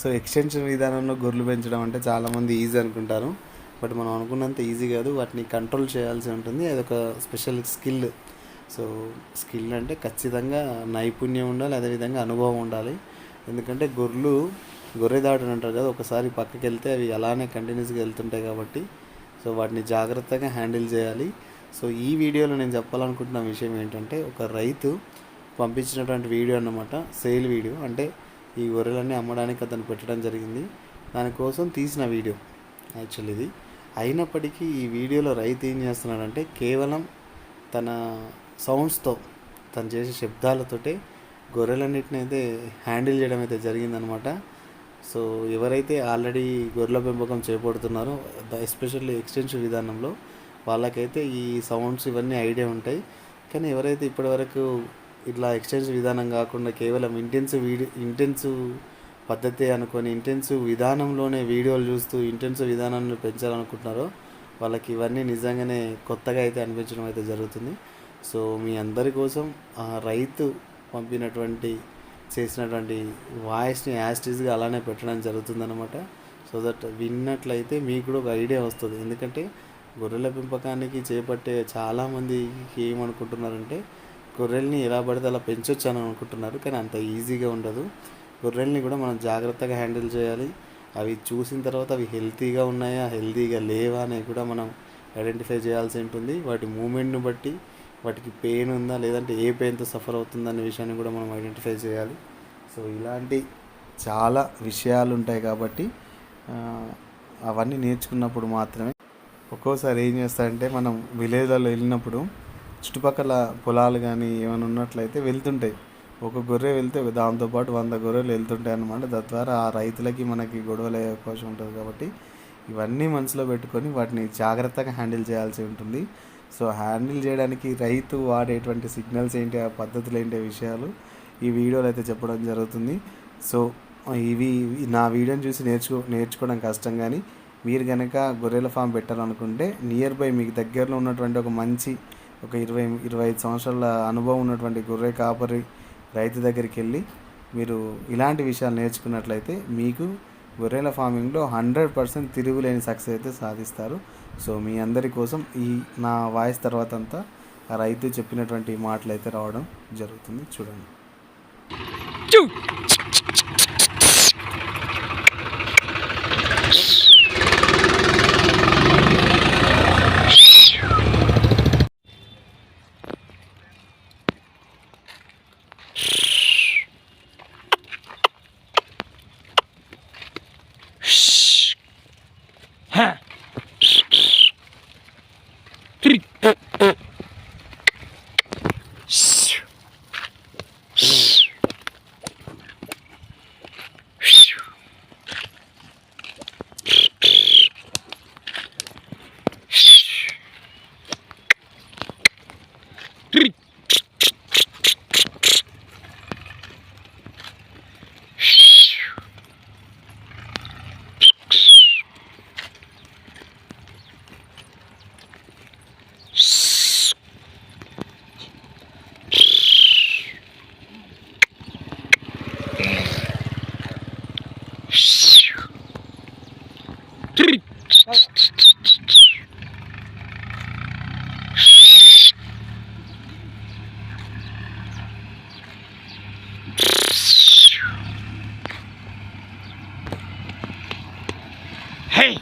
So extension విధానంలో గొర్రెలు పెంచడం అంటే చాలామంది ఈజీ అనుకుంటారు. బట్ మనం అనుకున్నంత ఈజీ కాదు. వాటిని కంట్రోల్ చేయాల్సి ఉంటుంది. అదొక స్పెషల్ స్కిల్. సో స్కిల్ అంటే ఖచ్చితంగా నైపుణ్యం ఉండాలి అదేవిధంగా అనుభవం ఉండాలి. ఎందుకంటే గొర్రెలు గొర్రె దాటని అంటారు కదా ఒకసారి పక్కకి వెళ్తే అవి అలానే కంటిన్యూస్గా వెళ్తుంటాయి కాబట్టి. సో వాటిని జాగ్రత్తగా హ్యాండిల్ చేయాలి. సో ఈ వీడియోలో నేను చెప్పాలనుకుంటున్న విషయం ఏంటంటే ఒక రైతు పంపించినటువంటి వీడియో అన్నమాట సేల్ వీడియో. అంటే ఈ గొర్రెలన్నీ అమ్మడానికి అతను పెట్టడం జరిగింది. దానికోసం తీసిన వీడియో యాక్చువల్ ఇది. అయినప్పటికీ ఈ వీడియోలో రైతు ఏం చేస్తున్నాడంటే కేవలం తన సౌండ్స్తో తను చేసే శబ్దాలతోటే గొర్రెలన్నిటిని అయితే హ్యాండిల్ చేయడం అయితే జరిగిందనమాట. సో ఎవరైతే ఆల్రెడీ గొర్రెల పెంపకం చేపడుతున్నారో ఎస్పెషల్లీ ఎక్స్టెన్షన్ విధానంలో వాళ్ళకైతే ఈ సౌండ్స్ ఇవన్నీ ఐడియా ఉంటాయి. కానీ ఎవరైతే ఇప్పటివరకు ఇట్లా ఎక్స్టెన్సివ్ విధానం కాకుండా కేవలం ఇంటెన్సివ్ వీడియో ఇంటెన్సివ్ పద్ధతి అనుకొని ఇంటెన్సివ్ విధానంలోనే వీడియోలు చూస్తూ ఇంటెన్సివ్ విధానాన్ని పెంచాలనుకుంటున్నారో వాళ్ళకి ఇవన్నీ నిజంగానే కొత్తగా అయితే అనిపించడం అయితే జరుగుతుంది. సో మీ అందరి కోసం ఆ రైతు పంపినటువంటి చేసినటువంటి వాయిస్ని యాస్టీస్గా అలానే పెట్టడం జరుగుతుందన్నమాట. సో దట్ విన్నట్లయితే మీకు కూడా ఒక ఐడియా వస్తుంది. ఎందుకంటే గొర్రెల పెంపకానికి చేపట్టే చాలామందికి ఏమనుకుంటున్నారంటే గొర్రెల్ని ఎలా పడితే అలా పెంచొచ్చు అని అనుకుంటున్నారు కానీ అంత ఈజీగా ఉండదు. గొర్రెల్ని కూడా మనం జాగ్రత్తగా హ్యాండిల్ చేయాలి. అవి చూసిన తర్వాత అవి హెల్తీగా ఉన్నాయా హెల్తీగా లేవా అని కూడా మనం ఐడెంటిఫై చేయాల్సి ఉంటుంది. వాటి మూమెంట్ని బట్టి వాటికి పెయిన్ ఉందా లేదంటే ఏ పెయిన్తో సఫర్ అవుతుందా అనే విషయాన్ని కూడా మనం ఐడెంటిఫై చేయాలి. సో ఇలాంటి చాలా విషయాలు ఉంటాయి కాబట్టి అవన్నీ నేర్చుకున్నప్పుడు మాత్రమే ఒక్కోసారి ఏం చేస్తారంటే మనం విలేజ్లలో వెళ్ళినప్పుడు చుట్టుపక్కల పొలాలు కానీ ఏమైనా ఉన్నట్లయితే వెళ్తుంటాయి. ఒక గొర్రె వెళ్తే దాంతోపాటు వంద గొర్రెలు వెళ్తుంటాయి అనమాట తద్వారా ఆ రైతులకి మనకి గొడవలు అయ్యే అవకాశం ఉంటుంది కాబట్టి ఇవన్నీ మనసులో పెట్టుకొని వాటిని జాగ్రత్తగా హ్యాండిల్ చేయాల్సి ఉంటుంది. సో హ్యాండిల్ చేయడానికి రైతు వాడేటువంటి సిగ్నల్స్ ఏంటి ఆ పద్ధతులు ఏంటి విషయాలు ఈ వీడియోలో అయితే చెప్పడం జరుగుతుంది. సో ఇవి నా వీడియోని చూసి నేర్చుకో నేర్చుకోవడం కష్టం కానీ మీరు కనుక గొర్రెల ఫామ్ పెట్టాలనుకుంటే నియర్ బై మీకు దగ్గరలో ఉన్నటువంటి ఒక మంచి ఒక ఇరవై ఇరవై ఐదు సంవత్సరాల అనుభవం ఉన్నటువంటి గొర్రె కాపరి రైతు దగ్గరికి వెళ్ళి మీరు ఇలాంటి విషయాలు నేర్చుకున్నట్లయితే మీకు గొర్రెల ఫార్మింగ్లో హండ్రెడ్ పర్సెంట్ తిరుగులేని సక్సెస్ అయితే సాధిస్తారు. సో మీ అందరి కోసం ఈ నా వాయిస్ తర్వాత అంతా రైతు చెప్పినటువంటి మాటలు అయితే రావడం జరుగుతుంది. చూడండి. Три. Hey!